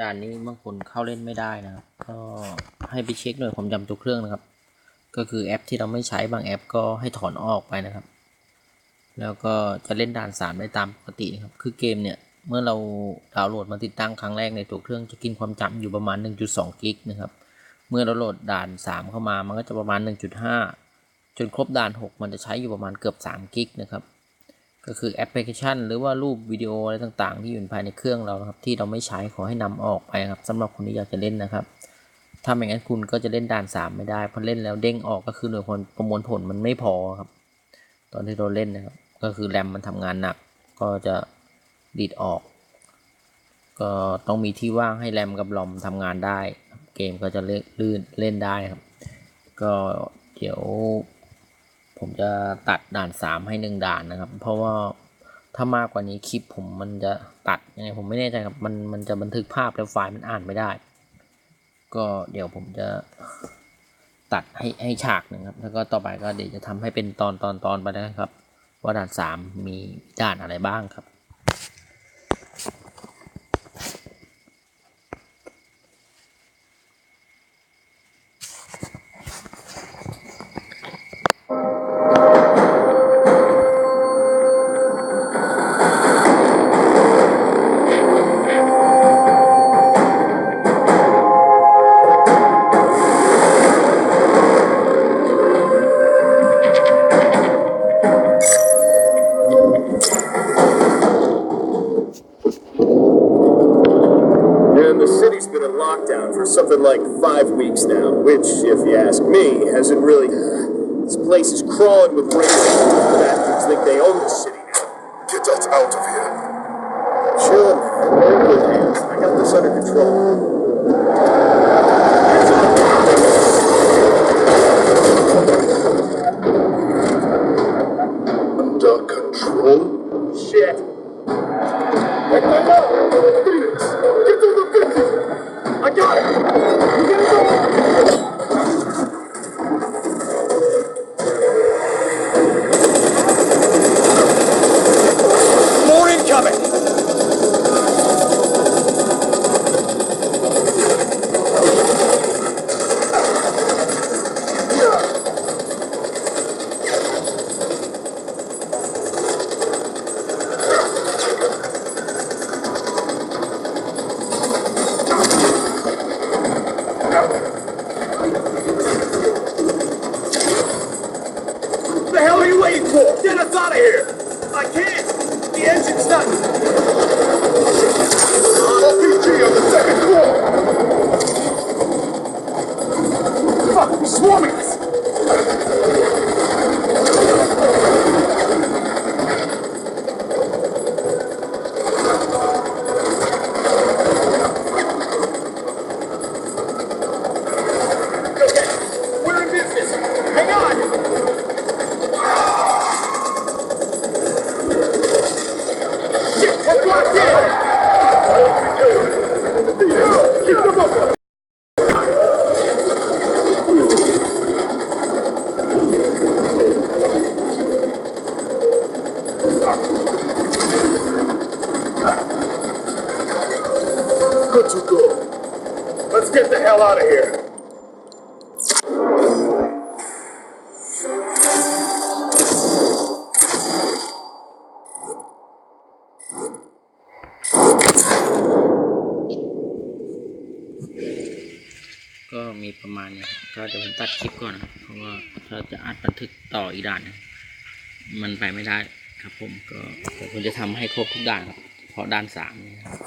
ด่านนี้บางคนเข้าเล่นไม่ได้นะครับ ก็ให้ไปเช็คหน่วยความจำตัวเครื่องนะครับ ก็คือแอปที่เราไม่ใช้บางแอปก็ให้ถอนออกไปนะครับ แล้วก็จะเล่นด่านสามได้ตามปกติครับ คือเกมเนี่ยเมื่อเราดาวน์โหลดมาติดตั้งครั้งแรกในตัวเครื่องจะกินความจำอยู่ประมาณ 1.2 กิกนะครับ เมื่อเราโหลดด่าน 3 เข้ามามันก็จะประมาณ 1.5 จนครบด่าน 6 มันจะใช้อยู่ประมาณเกือบ 3 กิกนะครับ ก็คือแอปพลิเคชัน หรือว่ารูปวิดีโออะไรต่างๆ ที่อยู่ภายในเครื่องเราครับที่เราไม่ใช้ขอให้นำออกไปครับสำหรับคนที่อยากจะเล่นนะครับถ้าไม่งั้นคุณก็จะเล่นด่าน 3 ไม่ได้เพราะเล่นแล้วเด้งออกก็คือหน่วยความประมวลผลมันไม่พอครับ ตอนที่เราเล่นนะครับ ก็คือแรมมันทำงานหนัก ก็จะดีดออก ก็ต้องมีที่ว่างให้แรมกับลอมทำงานได้ เกมก็จะเลื่นเล่นได้ครับ ก็เดี๋ยว ผมจะตัดด่านสามให้หนึ่งด่านนะครับ เพราะว่าถ้ามากกว่านี้คลิปผมมันจะตัดยังไงผมไม่แน่ใจครับมันมันจะบันทึกภาพแล้วไฟล์มันอ่านไม่ได้ ก็เดี๋ยวผมจะตัดให้ให้ฉากหนึ่งครับ แล้วก็ต่อไปก็เดี๋ยวจะทำให้เป็นตอนตอนตอนไปนะครับ ว่าด่านสามมีด่านอะไรบ้างครับ And the city's been in lockdown for something like five weeks now, which, if you ask me, hasn't really. This place is crawling with racists. Bastards think they own the city now. Get us out of here. Chill, man. We're in good. I got this under control. Entendeu? Good to go. Let's get the hell out of here. ก็มีประมาณนี้ก็เดี๋ยวผมตัดคลิปก่อนนะเพราะว่าถ้าจะอัดบันทึกต่ออีกด่านมันไปไม่ได้ครับผมก็เดี๋ยวผมจะทำให้ครบทุกด่านครับเพราะด่านสามนี่ครับ